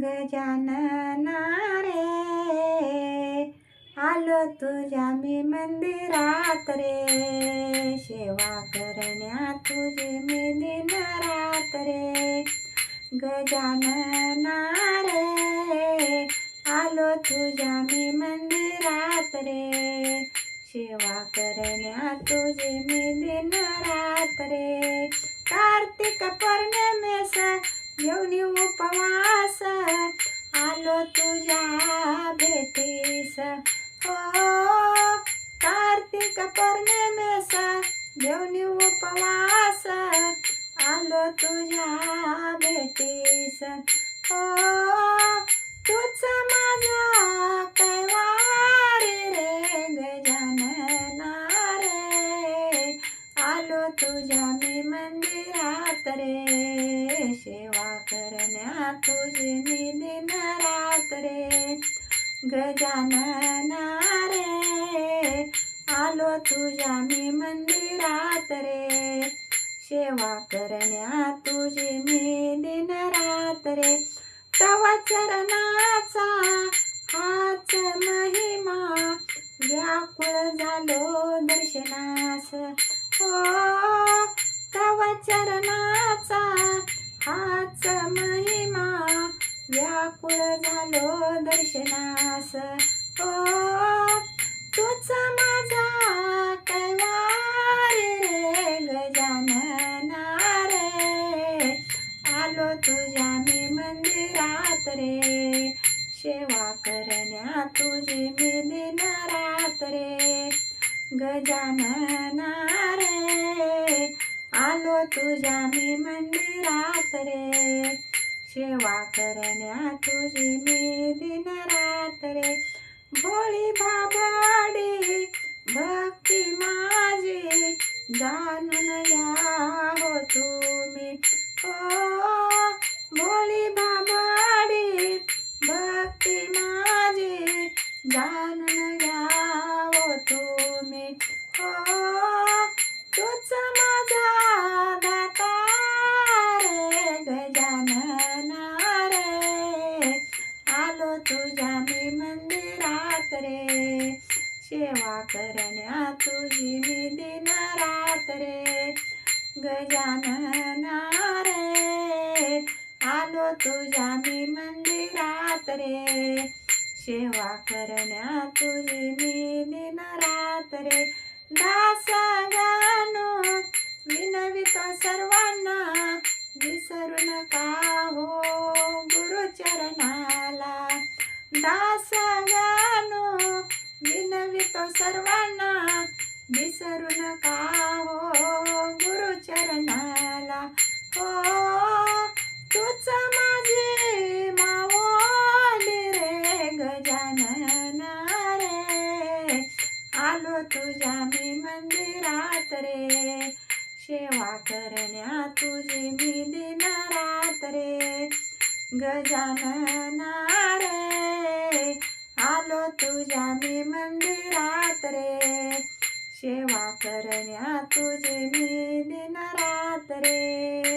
गजानना रे आलो तुझ्या मी मंदिरात रे सेवा करण्या तुझी मी दिन रात रे गजानना रे आलो तुझ्या मी मंदिरात रे सेवा करण्या तुझी मी दिन रात रे कार्तिक पौर्णिमे येऊन उपवास. आलो तुझ्या भेटीस. हो कार्तिक पौर्णिमेस घेऊनी उपवास. आलो तुझ्या भेटीस. हो गजानना रे आलो तुझ्या मी मंदिरात रे. सेवा करण्या तुझी मी दिन रात रे. तव चरणाचा हाच महिमा व्याकुळ झालो दर्शनास. हो तव चरणाचा हाच व्याकुळ झालो दर्शनास. हो तूच माझा कैवारी रे गजानना रे. आलो तुझ्या मी मंदिरात रे. सेवा करण्या तुझी मी दिन रात रे. गजानना रे आलो तुझ्या मी मंदिरात रे. सेवा करण्या तुझी मी दिन रात रे भोळी सेवा करण्या तुझी मी दिन रात रे गजानना रे आलो तुझ्या मी मंदिरात रे. सेवा करण्या तुझी मी दिन रात रे. दास गानो विनवितो सर्वांना विसरू नका हो गुरुचरणाला. दास गा तो सर्वांना विसरू नका हो गुरुचरणाला हो तूच माझे मावली रे गजानना रे आलो तुझ्या मी मंदिरात रे. सेवा करण्या तुझी मी दिन रात रे. गजानना रे आलो तुझ्या मी मंदिरात रे. सेवा करण्या तुझे मी दिन रात रे.